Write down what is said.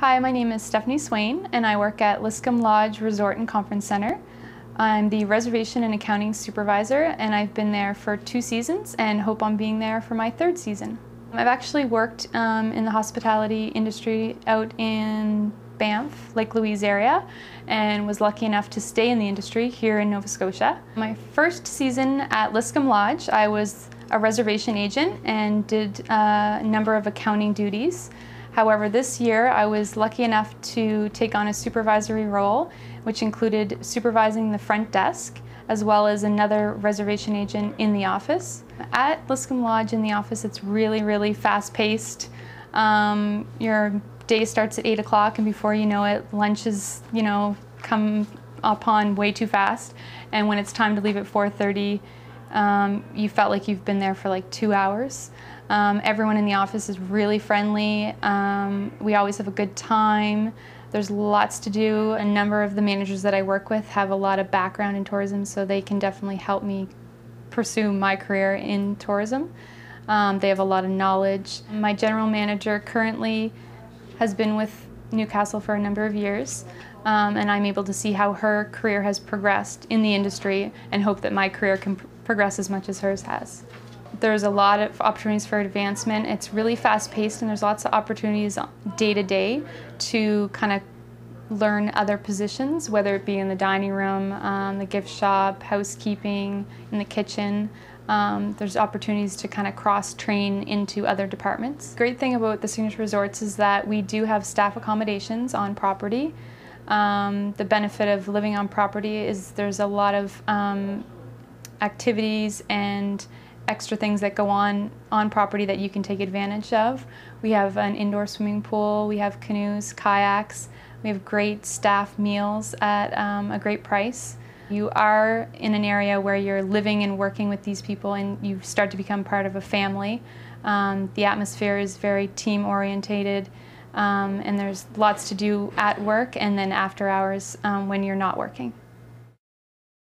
Hi, my name is Stephanie Swain, and I work at Liscombe Lodge Resort and Conference Center. I'm the reservation and accounting supervisor, and I've been there for two seasons and hope on being there for my third season. I've actually worked um, in the hospitality industry out in Banff, Lake Louise area, and was lucky enough to stay in the industry here in Nova Scotia. My first season at Liscombe Lodge, I was a reservation agent and did uh, a number of accounting duties. However, this year I was lucky enough to take on a supervisory role, which included supervising the front desk as well as another reservation agent in the office. At Liscombe Lodge in the office, it's really, really fast paced. Um, your day starts at 8 o'clock, and before you know it, lunch is, you know, come upon way too fast. And when it's time to leave at 4.30, um, you felt like you've been there for like two hours. Um, everyone in the office is really friendly. Um, we always have a good time. There's lots to do. A number of the managers that I work with have a lot of background in tourism, so they can definitely help me pursue my career in tourism. Um, they have a lot of knowledge. My general manager currently has been with Newcastle for a number of years, um, and I'm able to see how her career has progressed in the industry and hope that my career can progress as much as hers has. There's a lot of opportunities for advancement. It's really fast paced and there's lots of opportunities day to day to kind of learn other positions, whether it be in the dining room, um, the gift shop, housekeeping, in the kitchen. Um, there's opportunities to kind of cross train into other departments. Great thing about the Signature Resorts is that we do have staff accommodations on property. Um, the benefit of living on property is there's a lot of um, activities and extra things that go on on property that you can take advantage of. We have an indoor swimming pool, we have canoes, kayaks, we have great staff meals at um, a great price. You are in an area where you're living and working with these people and you start to become part of a family. Um, the atmosphere is very team orientated um, and there's lots to do at work and then after hours um, when you're not working.